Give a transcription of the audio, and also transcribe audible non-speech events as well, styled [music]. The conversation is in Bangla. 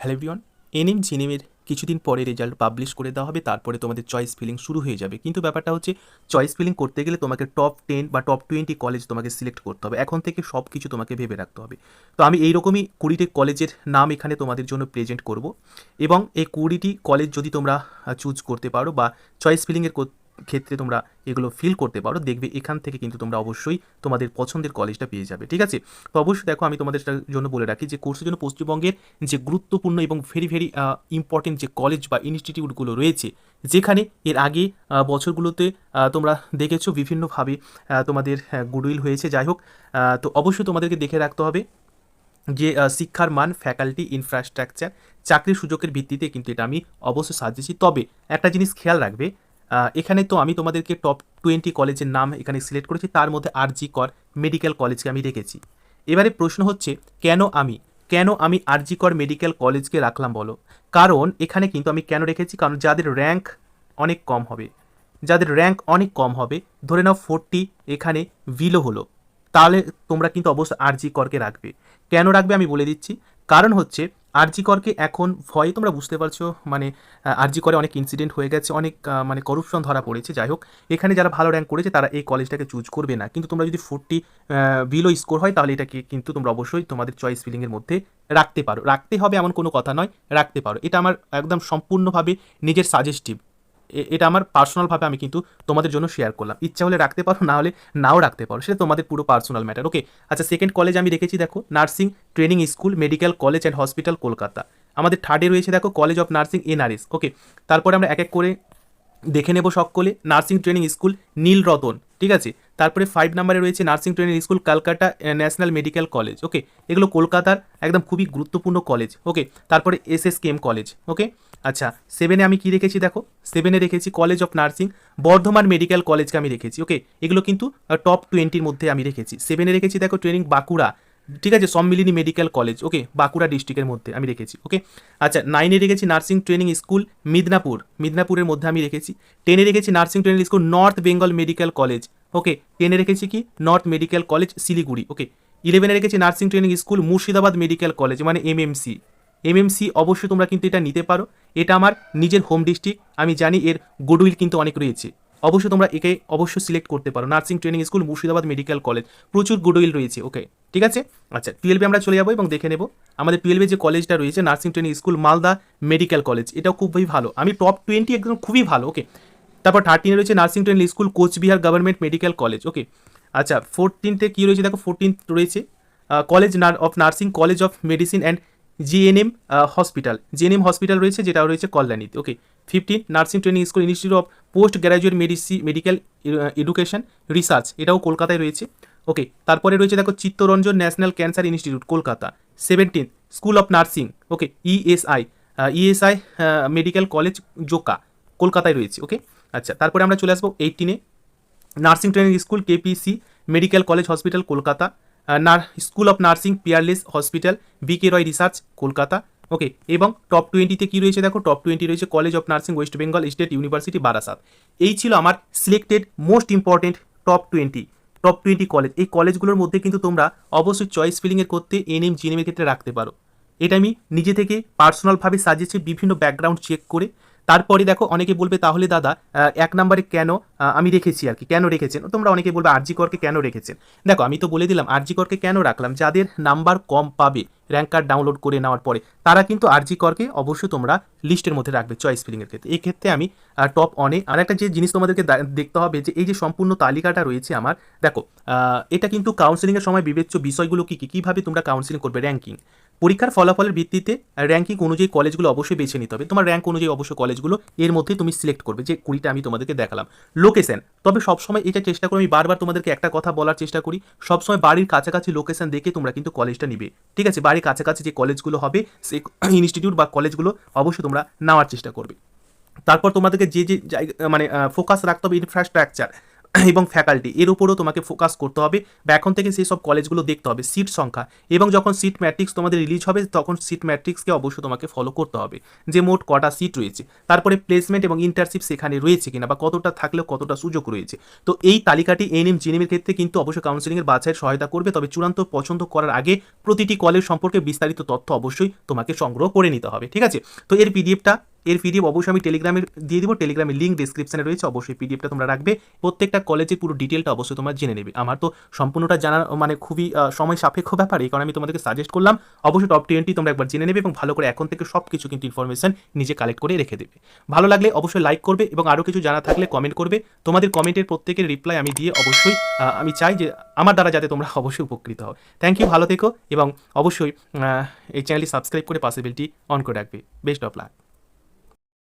হ্যালো এভরিওয়ান এনএম জিএনএমের কিছুদিন পরে রেজাল্ট পাবলিশ করে দেওয়া হবে, তারপরে তোমাদের চয়েস ফিলিং শুরু হয়ে যাবে। কিন্তু ব্যাপারটা হচ্ছে চয়েস ফিলিং করতে গেলে তোমাকে টপ টেন বা টপ টোয়েন্টি কলেজ তোমাকে সিলেক্ট করতে হবে। এখন থেকে সব কিছু তোমাকে ভেবে রাখতে হবে। তো আমি এইরকমই কুড়িটি কলেজের নাম এখানে তোমাদের জন্য প্রেজেন্ট করব। এবং এই কুড়িটি কলেজ যদি তোমরা চুজ করতে পারো বা চয়েস ফিলিংয়ের ক্ষেত্রে তোমরা এগুলো ফিল করতে পারো। দেখবে এখান থেকে কিন্তু তোমরা অবশ্যই তোমাদের পছন্দের কলেজটা পেয়ে যাবে, ঠিক আছে? তো অবশ্যই দেখো, আমি তোমাদের জন্য বলে রাখি যে কোর্সের জন্য পশ্চিমবঙ্গের যে গুরুত্বপূর্ণ এবং ভেরি ভেরি ইম্পর্টেন্ট যে কলেজ বা ইনস্টিটিউটগুলো রয়েছে, যেখানে এর আগে বছরগুলোতে তোমরা দেখেছ বিভিন্নভাবে তোমাদের গুডউইল হয়েছে। যাই হোক তো অবশ্যই তোমাদেরকে দেখে রাখতে হবে যে শিক্ষার মান ফ্যাকাল্টি ইনফ্রাস্ট্রাকচার চাকরির সুযোগের ভিত্তিতে কিন্তু এটা আমি অবশ্যই সাজেছি তবে একটা জিনিস খেয়াল রাখবে এখানে তো আমি তোমাদেরকে টপ টোয়েন্টি কলেজের নাম এখানে সিলেক্ট করেছি, তার মধ্যে আর জি কর মেডিকেল কলেজকে আমি রেখেছি। এবারে প্রশ্ন হচ্ছে, কেন আমি কেন আমি আর জি কর মেডিকেল কলেজকে রাখলাম বলো? কারণ এখানে কিন্তু আমি কেন রেখেছি? কারণ যাদের র্যাঙ্ক অনেক কম হবে, যাদের র্যাঙ্ক অনেক কম হবে, ধরে নাও ফোরটি এখানে ভিলো হলো, তাহলে তোমরা কিন্তু অবশ্যই আর জি করকে রাখবে। কেন রাখবে আমি বলে দিচ্ছি, কারণ হচ্ছে আরজি করকে এখন ভয়ে তোমরা বুঝতে পারছ মানে আরজি করে অনেক ইনসিডেন্ট হয়ে গেছে, অনেক মানে করুপশন ধরা পড়েছে, যাই হোক। এখানে যারা ভালো র্যাঙ্ক করেছে, তারা এই কলেজটাকে চুজ করবে না। কিন্তু তোমরা যদি ফোরটি বিলো স্কোর হয়, তাহলে এটাকে কিন্তু তোমরা অবশ্যই তোমাদের চয়েস ফিলিংয়ের মধ্যে রাখতে পারো। রাখতে হবে এমন কোনো কথা নয়, রাখতে পারো। এটা আমার একদম সম্পূর্ণভাবে নিজের সাজেস্টিভ এটা আমার পার্সোনালভাবে আমি কিন্তু তোমাদের জন্য শেয়ার করলাম। ইচ্ছা হলে রাখতে পারো, না হলে নাও রাখতে পারো, সেটা তোমাদের পুরো পার্সোনাল ম্যাটার ওকে আচ্ছা সেকেন্ড কলেজ আমি রেখেছি দেখো nursing training school medical college and hospital Kolkata. আমাদের থার্ডে রয়েছে, দেখো college of nursing NRS okay তারপরে আমরা এক এক করে দেখে নেব সকলে nursing training school Nil Ratan ঠিক আছে? তারপরে ফাইভ নাম্বারে রয়েছে nursing training school Kolkata national medical college okay এগুলো কলকাতার একদম খুবই গুরুত্বপূর্ণ কলেজ ওকে তারপরে এস এস কলেজ ওকে আচ্ছা সেভেনে আমি কি রেখেছি দেখো? সেভেনে রেখেছি college of nursing Bardhaman medical কলেজকে আমি রেখেছি ওকে এগুলো কিন্তু টপ টোয়েন্টির মধ্যে আমি রেখেছি। সেভেনে রেখেছি দেখো ট্রেনিং বাঁকুড়া, ঠিক আছে? Sammilani medical college okay Bankura ডিস্ট্রিক্টের মধ্যে আমি রেখেছি ওকে আচ্ছা নাইনে রেখেছি নার্সিং ট্রেনিং স্কুল মিদনাপুর। মিদনাপুরের মধ্যে আমি রেখেছি। টেনে রেখেছি nursing training school North Bengal medical college okay টেনে রেখেছি কি? North medical college Siliguri okay ইলেভেনে রেখেছি nursing training school Murshidabad medical college মানে এমএমসি এমএমসি অবশ্যই তোমরা কিন্তু এটা নিতে পারো। এটা আমার নিজের হোম ডিস্ট্রিক্ট আমি জানি এর গুডউইল কিন্তু অনেক রয়েছে। অবশ্যই তোমরা একে অবশ্যই সিলেক্ট করতে পারো। Nursing training school Murshidabad medical college প্রচুর গুডউইল রয়েছে ওকে ঠিক আছে? আচ্ছা টুয়েলভে আমরা চলে যাব এবং দেখে নেব। আমাদের টুয়েলভে যে কলেজটা রয়েছে nursing training school Malda medical college এটাও খুবই ভালো। আমি টপ টোয়েন্টি একদম খুবই ভালো ওকে তারপর থার্টিনে রয়েছে nursing training school Coochbehar government medical college okay আচ্ছা ফোরটিনতে কী রয়েছে দেখো? ফোরটিন রয়েছে college of nursing college of medicine and GNM hospital. GNM hospital রয়েছে, যেটা রয়েছে কল্যাণীতে। Okay fifteen nursing training school institute of post graduate medicine medical education research এটাও কলকাতায় রয়েছে। ওকে তারপরে রয়েছে দেখো Chittaranjan national cancer institute, Kolkata. Seventeen school of nursing okay ESI ESI medical college Joka কলকাতায় রয়েছে। ওকে আচ্ছা তারপরে আমরা চলে আসব এইটিনে nursing training school KPC medical college hospital Kolkata. School of nursing Peerless hospital BK Roy research Kolkata okay এবং টপ টোয়েন্টিতে কী রয়েছে দেখো? টপ টোয়েন্টি রয়েছে college of nursing west Bengal state university Barasat এই ছিল আমার selected most important top twenty top twenty college এই কলেজগুলোর মধ্যে কিন্তু তোমরা অবশ্যই চয়েস ফিলিংয়ের করতে এন এনএম জিএনএমের ক্ষেত্রে রাখতে পারো। এটা আমি নিজে থেকে পার্সোনালভাবে সাজিয়েছি বিভিন্ন ব্যাকগ্রাউন্ড চেক করে তারপরে দেখো অনেকে বলবে, তাহলে দাদা এক নম্বরে কেন আমি রেখেছি আর কি, কেন রেখেছেন? তোমরা অনেকে বলবে, আরজি করকে কেন রেখেছেন? দেখো, আমি তো বলে দিলাম, আরজি করকে কেন রাখলাম? যাদের নাম্বার কম পাবে র্যাঙ্ক কার্ড ডাউনলোড করে নেওয়ার পরে, তারা কিন্তু আরজি করকে অবশ্যই তোমরা লিস্টের মধ্যে রাখবে চয়েস ফিলিংয়ের ক্ষেত্রে। এই ক্ষেত্রে আমি টপ অনে আর একটা যে জিনিস তোমাদেরকে দেখতে হবে যে এই যে সম্পূর্ণ তালিকাটা রয়েছে আমার, দেখো এটা কিন্তু কাউন্সিলিংয়ের সময় বিবেচ্য বিষয়গুলো কী কী? কীভাবে তোমরা কাউন্সিলিং করবে? র্যাঙ্কিং পরীক্ষার ফলাফলের ভিত্তিতে র্যাঙ্কিং অনুযায়ী কলেজগুলো অবশ্যই বেছে নিতে হবে। তোমার র্যাঙ্ক অনুযায়ী অবশ্যই কলেজগুলো এর মধ্যে তুমি সিলেক্ট করবে যে কুড়িটা আমি তোমাদেরকে দেখালাম। লোকেশন তবে সবসময় এটা চেষ্টা করি, আমি বারবার তোমাদেরকে একটা কথা বলার চেষ্টা করি, সবসময় বাড়ির কাছাকাছি লোকেশন দেখে তোমরা কিন্তু কলেজটা নিবে। ঠিক আছে? বাড়ির কাছাকাছি যে কলেজগুলো হবে, সে [coughs] ইনস্টিটিউট বা কলেজগুলো অবশ্যই তোমরা নেওয়ার চেষ্টা করবে। তারপর তোমাদেরকে যে যে মানে ফোকাস রাখতে হবে ইনফ্রাস্ট্রাকচার [coughs] এবং ফ্যাকাল্টি এর উপরও তোমাকে ফোকাস করতে হবে। বা এখন থেকে সেই সব কলেজগুলো দেখতে হবে সিট সংখ্যা। এবং যখন সিট ম্যাট্রিক্স তোমাদের রিলিজ হবে, তখন সিট ম্যাট্রিক্সকে অবশ্যই তোমাকে ফলো করতে হবে। যে মোট কটা সিট রয়েছে, তারপরে প্লেসমেন্ট এবং ইন্টারশিপ সেখানে রয়েছে কিনা বা কতটা থাকলেও কতটা সুযোগ রয়েছে। তো এই তালিকাটি এনএম জিএনএমের ক্ষেত্রে কিন্তু অবশ্যই কাউন্সিলিংয়ের বাছাইয়ের সহায়তা করবে। তবে চূড়ান্ত পছন্দ করার আগে প্রতিটি কলেজ সম্পর্কে বিস্তারিত তথ্য অবশ্যই তোমাকে সংগ্রহ করে নিতে হবে, ঠিক আছে? তো এর পিডিএফটা এর পিডিএফ অবশ্যই আমি টেলিগ্রামে দিয়ে দিব। টেলিগ্রামের লিঙ্ক ডিসক্রিপশনে রয়েছে, অবশ্যই পিডিএফটা তোমরা রাখবে। প্রত্যেকটা কলেজের পুরো ডিটেলটা অবশ্যই তোমরা জেনে নেবে। আমার তো সম্পূর্ণটা জানার মানে খুবই সময় সাপেক্ষ ব্যাপার, এই কারণে আমি তোমাদেরকে সাজেস্ট করলাম। অবশ্যই টপ টোয়েন্টি তোমরা একবার জেনে নেবে এবং ভালো করে এখন থেকে সব কিছু কিন্তু ইনফরমেশন নিজে কালেক্ট করে রেখে দেবে। ভালো লাগলে অবশ্যই লাইক করবে এবং আরও কিছু জানা থাকলে কমেন্ট করবে। তোমাদের কমেন্টের প্রত্যেকের রিপ্লাই আমি দিয়ে অবশ্যই আমি চাই যে আমার দ্বারা যাতে তোমরা [laughs] অবশ্যই উপকৃত হও। থ্যাংক ইউ ভালো থেকো এবং অবশ্যই এই চ্যানেলটি সাবস্ক্রাইব করে পাশে বেলটি অন করে রাখবে। Best of luck